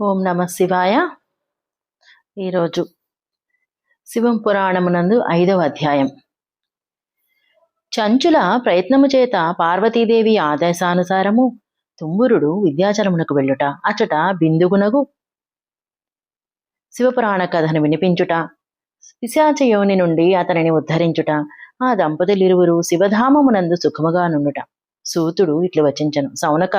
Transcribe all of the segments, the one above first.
ఓం నమ శివాయ. ఈరోజు శివం పురాణమునందు ఐదవ అధ్యాయం. చంచుల ప్రయత్నము చేత పార్వతీదేవి ఆదేశానుసారము తుంబురుడు విద్యాచరమునకు వెళ్ళుట అచట బిందుగునగు శివపురాణ కథను వినిపించుట పిశాచ యోని నుండి అతనిని ఉద్ధరించుట ఆ దంపతులిరువురు శివధామమునందు సుఖముగా నుండుట. సూతుడు ఇట్లు వచించను సౌనక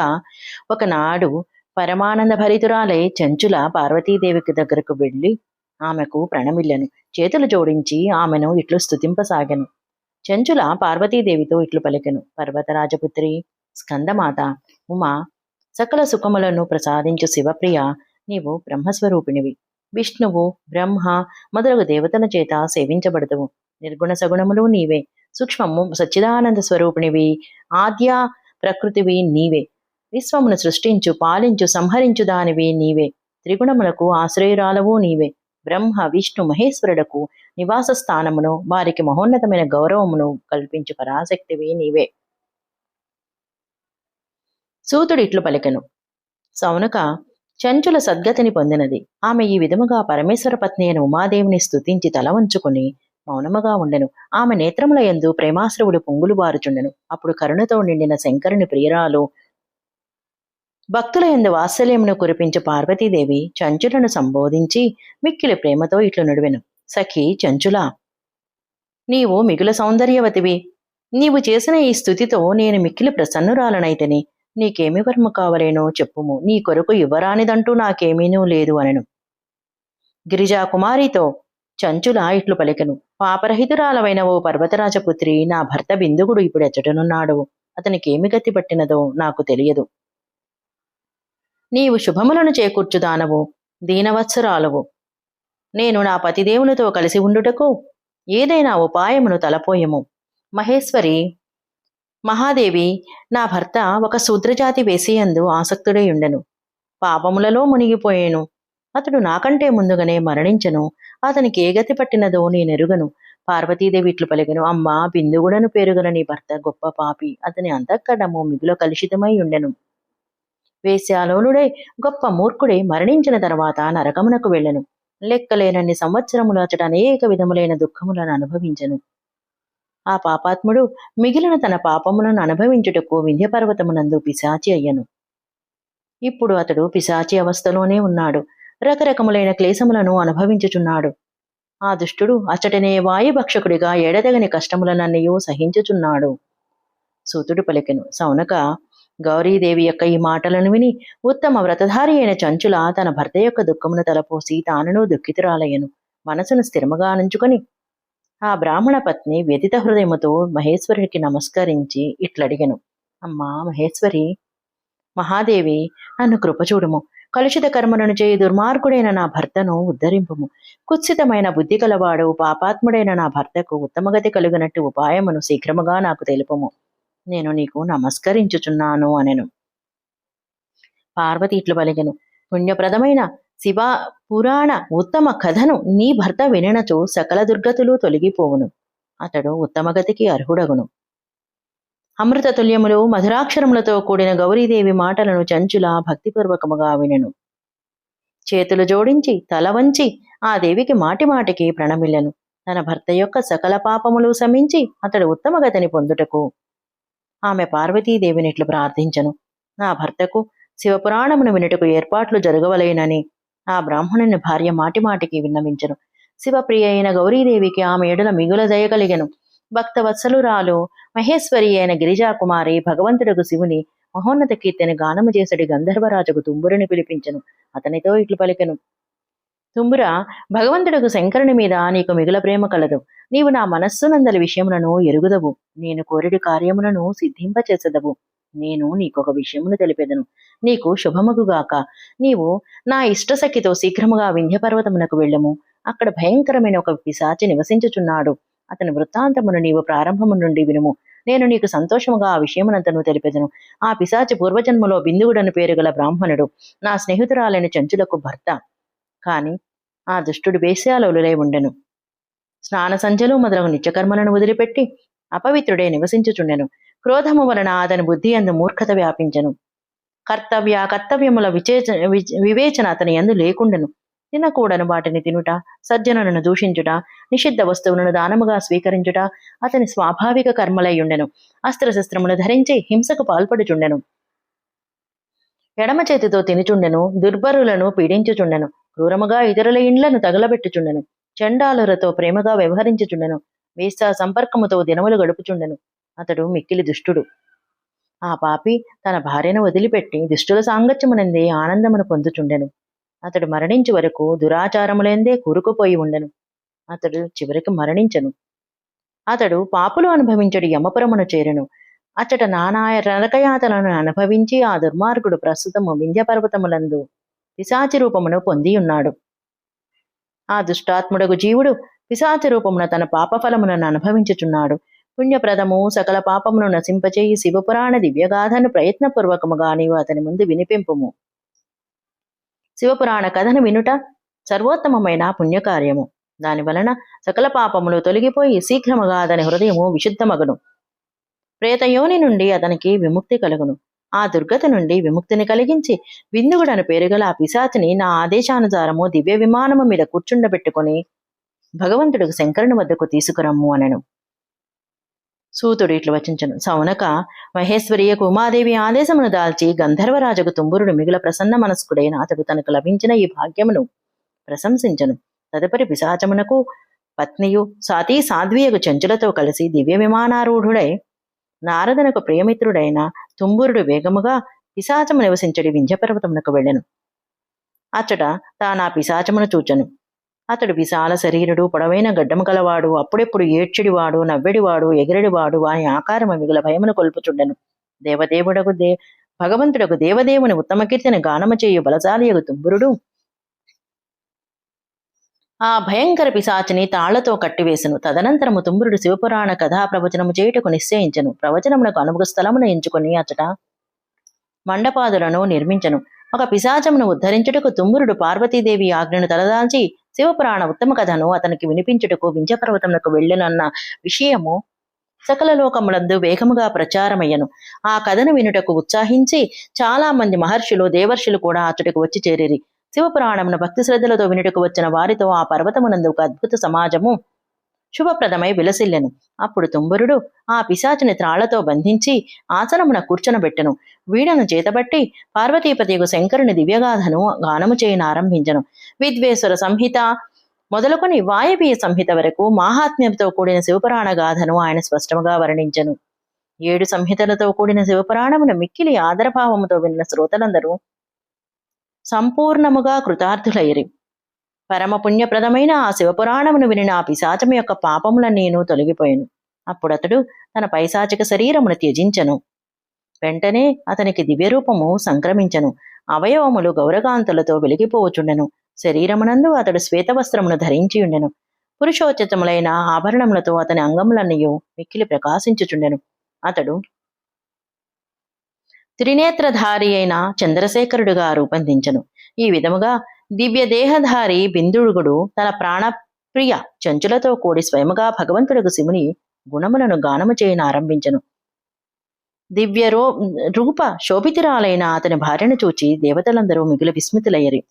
ఒకనాడు పరమానంద భరితురాలై చెంచుల పార్వతీదేవికి దగ్గరకు వెళ్ళి ఆమెకు ప్రణమిల్లను. చేతులు జోడించి ఆమెను ఇట్లు స్థుతింపసాగను చెంచుల పార్వతీదేవితో ఇట్లు పలికెను. పర్వతరాజపుత్రి స్కందమాత ఉమా సకల సుఖములను ప్రసాదించు శివప్రియ నీవు బ్రహ్మస్వరూపిణివి. విష్ణువు బ్రహ్మ మొదలగు దేవతల చేత సేవించబడదువు. నిర్గుణ సగుణములు నీవే. సూక్ష్మము సచ్చిదానంద స్వరూపిణివి. ఆద్య ప్రకృతివి నీవే. విశ్వమును సృష్టించు పాలించు సంహరించు దానివి నీవే. త్రిగుణములకు ఆశ్రయురాలవు నీవే. బ్రహ్మ విష్ణు మహేశ్వరులకు నివాస స్థానమును వారికి మహోన్నతమైన గౌరవమును కల్పించు పరాశక్తివి నీవే. సూతుడు ఇట్లు పలికెను. సౌనక చంచుల సద్గతిని పొందినది. ఆమె ఈ విధముగా పరమేశ్వర పత్ని అయిన ఉమాదేవిని స్థుతించి తల వంచుకుని మౌనముగా ఉండెను. ఆమె నేత్రముల యందు ప్రేమాశ్రవుడు పొంగులు బారుచుండెను. అప్పుడు కరుణతో నిండిన శంకరుని ప్రియురాలు భక్తుల ఎందు వాత్సల్యమును కురిపించు పార్వతీదేవి చంచులను సంబోధించి మిక్కిలి ప్రేమతో ఇట్లు నుడివెను. సఖి చంచులా నీవు మిగుల సౌందర్యవతివి. నీవు చేసిన ఈ స్థుతితో నేను మిక్కిలి ప్రసన్నురాలనైతని నీకేమి వర్మ కావలేనో చెప్పుము. నీ కొరకు ఇవ్వరానిదంటూ నాకేమీనూ లేదు అనను. గిరిజా కుమారితో చంచుల ఇట్లు పలికను. పాపరహితురాలవైన ఓ పర్వతరాజపుత్రి నా భర్త బిందుగుడు ఇప్పుడు ఎచ్చటనున్నాడు. అతనికేమి గతి పట్టినదో నాకు తెలియదు. నీవు శుభములను చేకూర్చుదానవు దీనవత్సరాలవు. నేను నా పతిదేవునితో కలిసి ఉండుటకు ఏదైనా ఉపాయమును తలపోయము. మహేశ్వరి మహాదేవి నా భర్త ఒక శూద్రజాతి వేసియందు ఆసక్తుడై ఉండెను. పాపములలో మునిగిపోయేను. అతడు నాకంటే ముందుగానే మరణించను. అతనికి ఏ గతి పట్టినదో నేనెరుగను పార్వతీదేవి ఇట్లు పలిగను అమ్మా బిందుగుడను పేరుగల నీ భర్త గొప్ప పాపి. అతని అంతఃకరణము మిగులు కలుషితమై ఉండెను. వేశ్యాలోలుడై గొప్ప మూర్ఖుడై మరణించిన తర్వాత నరకమునకు వెళ్ళెను. లెక్కలేనన్ని సంవత్సరములు అతడు అనేక విధములైన దుఃఖములను అనుభవించెను. ఆ పాపాత్ముడు మిగిలిన తన పాపములను అనుభవించుటకు వింధ్యపర్వతమునందు పిశాచి అయ్యను. ఇప్పుడు అతడు పిశాచి అవస్థలోనే ఉన్నాడు. రకరకములైన క్లేశములను అనుభవించుచున్నాడు. ఆ దుష్టుడు అచ్చటనే వాయుభక్షకుడిగా ఎడతగని కష్టములనన్నయూ సహించుచున్నాడు. సూతుడు పలికెను సౌనక గౌరీదేవి యొక్క ఈ మాటలను విని ఉత్తమ వ్రతధారి అయిన చంచుల తన భర్త యొక్క దుఃఖమును తలపోసి తానును దుఃఖితురాలయ్యను. మనసును స్థిరముగా నుంచుకొని ఆ బ్రాహ్మణ పత్ని వ్యతిత హృదయముతో మహేశ్వరుడికి నమస్కరించి ఇట్లడిగను. అమ్మా మహేశ్వరి మహాదేవి నన్ను కృపచూడుము కలుషిత కర్మలను చేయి దుర్మార్గుడైన నా భర్తను ఉద్ధరింపుము. కుత్సితమైన బుద్ధి కలవాడు పాపాత్ముడైన నా భర్తకు ఉత్తమగతి కలుగునట్టు ఉపాయమును శీఘ్రముగా నాకు తెలుపుము. నేను నీకు నమస్కరించుచున్నాను అనెను. పార్వతి ఇట్లు పలికెను. పుణ్యప్రదమైన శివ పురాణ ఉత్తమ కథను నీ భర్త విననచో సకల దుర్గతులు తొలగిపోవును. అతడు ఉత్తమగతికి అర్హుడగును. అమృత తుల్యములు మధురాక్షరములతో కూడిన గౌరీదేవి మాటలను చంచుల భక్తిపూర్వకముగా వినెను. చేతులు జోడించి తల వంచి ఆ దేవికి మాటిమాటికి ప్రణమిల్లెను. తన భర్త యొక్క సకల పాపములు శమించి అతడు ఉత్తమగతిని పొందుటకు ఆమె పార్వతీదేవినిట్లు ప్రార్థించను. నా భర్తకు శివపురాణమును వినుటకు ఏర్పాట్లు జరగవలేనని ఆ బ్రాహ్మణుని భార్య మాటిమాటికి విన్నవించను. శివప్రియ అయిన గౌరీదేవికి ఆమె ఎడల మిగుల దయగలిగెను భక్త వత్సలురాలు మహేశ్వరి అయిన గిరిజాకుమారి భగవంతుడకు శివుని మహోన్నత కీర్తిని గానము చేసడి గంధర్వరాజుకు తుంబురుని పిలిపించను. అతనితో ఇట్లు పలికెను. తుంబుర భగవంతుడకు శంకరుని మీద నీకు మిగుల ప్రేమ కలదు. నీవు నా మనస్సునందలి విషయములను ఎరుగుదవు. నేను కోరిడి కార్యములను సిద్ధింపచేసదవు. నేను నీకొక విషయమును తెలిపెదను. నీకు శుభమగుగాక నీవు నా ఇష్టసఖితో శీఘ్రముగా వింధ్యపర్వతమునకు వెళ్ళము. అక్కడ భయంకరమైన ఒక పిశాచి నివసించుచున్నాడు. అతని వృత్తాంతమును నీవు ప్రారంభము నుండి వినుము. నేను నీకు సంతోషముగా ఆ విషయమునంతను తెలిపెదను. ఆ పిశాచి పూర్వజన్మలో బిందువుడను పేరు గల బ్రాహ్మణుడు. నా స్నేహితురాలైన చంచులకు భర్త. కాని ఆ దుష్టుడు వేశ్యాలోలులై ఉండెను. స్నాన సంధ్యలు మొదలగు నిత్యకర్మలను వదిలిపెట్టి అపవిత్రుడే నివసించుచుండెను. క్రోధము వలన అతని బుద్ధి అందు మూర్ఖత వ్యాపించెను. కర్తవ్య కర్తవ్యముల విచేచ వివేచన అతని అందు లేకుండెను. తినకూడను వాటిని తినుట సజ్జనులను దూషించుట నిషిద్ధ వస్తువులను దానముగా స్వీకరించుట అతని స్వాభావిక కర్మలై ఉండెను. అస్త్రశస్త్రములు ధరించి హింసకు పాల్పడుచుండెను. ఎడమ చేతితో తినుచుండెను దుర్బరులను పీడించుచుండెను. క్రూరముగా ఇతరుల ఇండ్లను తగలబెట్టుచుండెను. చండాలులతో ప్రేమగా వ్యవహరించుచుండెను. వేస్తా సంపర్కముతో దినములు గడుపుచుండెను. అతడు మిక్కిలి దుష్టుడు. ఆ పాపి తన భార్యను వదిలిపెట్టి దుష్టుల సాంగత్యమునందే ఆనందమును పొందుచుండెను. అతడు మరణించు వరకు దురాచారములందే కూరుకుపోయి ఉండెను. అతడు చివరికి మరణించెను. అతడు పాపులు అనుభవించడు యమపురమును చేరెను. అచ్చట నానాయ నరకయాతలను అనుభవించి ఆ దుర్మార్గుడు ప్రస్తుతము వింధ్యపర్వతములందు పిశాచి రూపమును పొంది ఉన్నాడు ఆ దుష్టాత్ముడగు జీవుడు పిశాచి రూపమున తన పాపఫలములను అనుభవించుచున్నాడు. పుణ్యప్రదము సకల పాపమును నశింపచేయి శివపురాణ దివ్యగాథను ప్రయత్నపూర్వకముగా నీవు అతని ముందు వినిపింపుము. శివపురాణ కథను వినుట సర్వోత్తమమైన పుణ్యకార్యము. దాని వలన సకల పాపములు తొలగిపోయి శీఘ్రముగా అతని హృదయము విశుద్ధమగును. ప్రేతయోని నుండి అతనికి విముక్తి కలుగును. ఆ దుర్గత నుండి విముక్తిని కలిగించి విందుగుడను పేరుగల ఆ పిశాచిని నా ఆదేశానుసారము దివ్య విమానము మీద కూర్చుండబెట్టుకుని భగవంతుడికి శంకరుని వద్దకు తీసుకురమ్ము అనను. సూతుడు ఇట్లు వచించను. సౌనక మహేశ్వరియకు ఉమాదేవి ఆదేశమును దాల్చి గంధర్వరాజకు తుంబురుడు మిగుల ప్రసన్న మనస్కుడైన అతడు తనకు లభించిన ఈ భాగ్యమును ప్రశంసించను. తదుపరి పిశాచమునకు పత్నియు సాతీ సాధ్వీయకు చెంచులతో కలిసి దివ్య విమానారూఢుడై నారదనకు ప్రియమిత్రుడైన తుంబురుడు వేగముగా పిశాచము నివసించడి వింధ్యపర్వతమునకు వెళ్ళెను. అచ్చట తానా పిశాచమును చూచెను. అతడు విశాల శరీరుడు పొడవైన గడ్డము గలవాడు అప్పుడెప్పుడు ఏడ్చిడివాడు నవ్వెడివాడు ఎగిరెడివాడు వాని ఆకారము మిగుల భయమును కొల్పుచుండెను. దేవదేవుడకు దే భగవంతుడకు దేవదేవుని ఉత్తమ కీర్తిని గానము చేయు బలశాలియగు తుంబురుడు ఆ భయంకర పిశాచిని తాళ్ళతో కట్టివేసెను. తదనంతరము తుమ్మురుడు శివపురాణ కథా ప్రవచనము చేయుటకు నిశ్చయించెను. ప్రవచనమునకు అనుభవ స్థలమును ఎంచుకొని అచట మండపాదులను నిర్మించను. ఒక పిశాచమును ఉద్ధరించుటకు తుంబురుడు పార్వతీదేవి ఆజ్ఞను తలదాల్చి శివపురాణ ఉత్తమ కథను అతనికి వినిపించుటకు వింధ్యపర్వతమునకు వెళ్ళెనన్న విషయము సకల లోకములందు వేగముగా ప్రచారమయ్యను. ఆ కథను వినుటకు ఉత్సాహించి చాలా మంది మహర్షులు దేవర్షులు కూడా అతడికి వచ్చి చేరిరి. శివపురాణమును భక్తి శ్రద్ధలతో వినుటకు వచ్చిన వారితో ఆ పర్వతమునందు ఒక అద్భుత సమాజము శుభప్రదమై విలసిల్లెను. అప్పుడు తుంబురుడు ఆ పిశాచిని త్రాళ్ళతో బంధించి ఆసనమున కూర్చొనబెట్టెను. వీడను చేతబట్టి పార్వతీపతికు శంకరుని దివ్యగాథను గానము చేయను ఆరంభించను. విద్వేశ్వర సంహిత మొదలుకొని వాయవీయ సంహిత వరకు మాహాత్మ్యంతో కూడిన శివపురాణ గాథను ఆయన స్పష్టముగా వర్ణించను. ఏడు సంహితలతో కూడిన శివపురాణమును మిక్కిలి ఆదరభావముతో విన్న శ్రోతలందరూ సంపూర్ణముగా కృతార్థులైరి. పరమ పుణ్యప్రదమైన ఆ శివపురాణమును వినిన ఆ పిశాచము యొక్క పాపములన్నీను తొలగిపోయాను. అప్పుడతడు తన పైశాచిక శరీరమును త్యజించను. వెంటనే అతనికి దివ్యరూపము సంక్రమించను. అవయవములు గౌరకాంతులతో వెలిగిపోవచుండెను శరీరమునందు అతడు శ్వేతవస్త్రమును ధరించి ఉండెను పురుషోచితములైన ఆభరణములతో అతని అంగములన్నయు మిక్కిలి ప్రకాశించుచుండెను. అతడు త్రినేత్రధారి అయిన చంద్రశేఖరుడుగా రూపొందించను ఈ విధముగా దివ్య దేహధారి బిందుడుగుడు తన ప్రాణప్రియ చంచులతో కూడి స్వయముగా భగవంతుడుగు శివుని గుణములను గానము చేయను ఆరంభించను. దివ్య రో రూప శోభితురాలైన అతని భార్యను చూచి దేవతలందరూ మిగులు విస్మితులయ్యరి.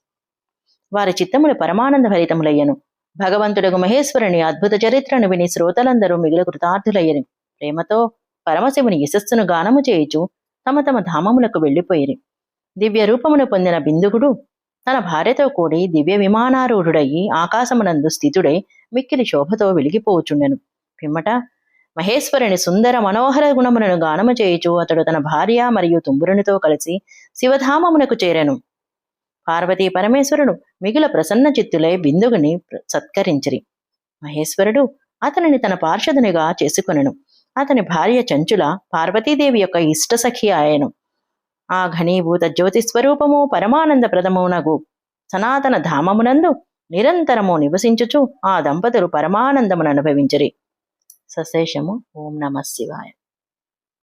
వారి చిత్తములు పరమానంద భరితములయ్యను భగవంతుడుగు మహేశ్వరుని అద్భుత చరిత్రను విని శ్రోతలందరూ మిగులు కృతార్థులయ్యరి. ప్రేమతో పరమశివుని యశస్సును గానము చేయుచు తమ తమ ధామములకు వెళ్ళిపోయిరి. దివ్య రూపమును పొందిన బిందుగుడు తన భార్యతో కూడి దివ్య విమానారూఢుడయి ఆకాశమునందు స్థితుడై మిక్కిలి శోభతో వెలిగిపోవచుండెను పిమ్మట మహేశ్వరుని సుందర మనోహర గుణములను గానము చేయుచు అతడు తన భార్య మరియు తుంబురునితో కలిసి శివధామమునకు చేరెను. పార్వతీ పరమేశ్వరుడు మిగిల ప్రసన్న చిత్తులై బిందుగుని సత్కరించిరి. మహేశ్వరుడు అతనిని తన పార్షదునిగా చేసుకొనెను. అతని భార్య చంచుల పార్వతీదేవి యొక్క ఇష్టసఖి ఆయను. ఆ ఘనీభూత జ్యోతి స్వరూపము పరమానంద ప్రదమునగు సనాతన ధామమునందు నిరంతరము నివసించుచు ఆ దంపతులు పరమానందమును అనుభవించిరి. సశేషము. ఓం నమ శివాయ.